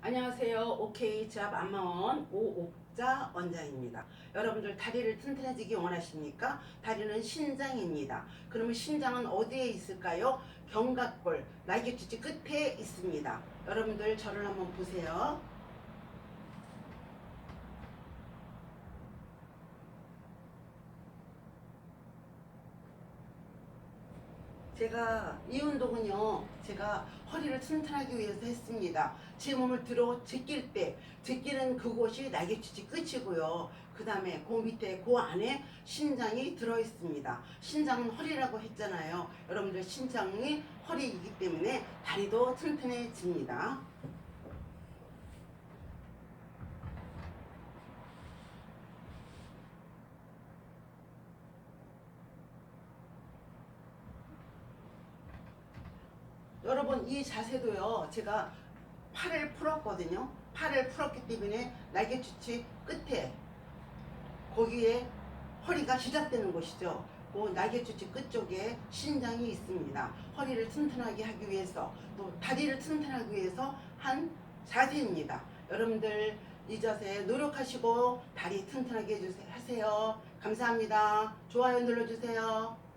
안녕하세요. OK 지압 안마원 오옥자 원장입니다. 여러분들 다리를 튼튼해지기 원하십니까? 다리는 신장입니다. 그러면 신장은 어디에 있을까요? 견갑골, 날개주지 끝에 있습니다. 여러분들 저를 한번 보세요. 제가 이 운동은요, 제가 허리를 튼튼하기 위해서 했습니다. 제 몸을 들어 제낄 때, 제끼는 그곳이 날개치지 끝이고요. 그 다음에 그 밑에, 그 안에 신장이 들어 있습니다. 신장은 허리라고 했잖아요. 여러분들 신장이 허리이기 때문에 다리도 튼튼해집니다. 여러분 이 자세도요 제가 팔을 풀었거든요. 팔을 풀었기 때문에 날개주치 끝에 거기에 허리가 시작되는 곳이죠. 그 날개주치 끝쪽에 신장이 있습니다. 허리를 튼튼하게 하기 위해서 또 다리를 튼튼하기 위해서 한 자세입니다. 여러분들 이 자세 노력하시고 다리 튼튼하게 해주세요 하세요. 감사합니다. 좋아요 눌러주세요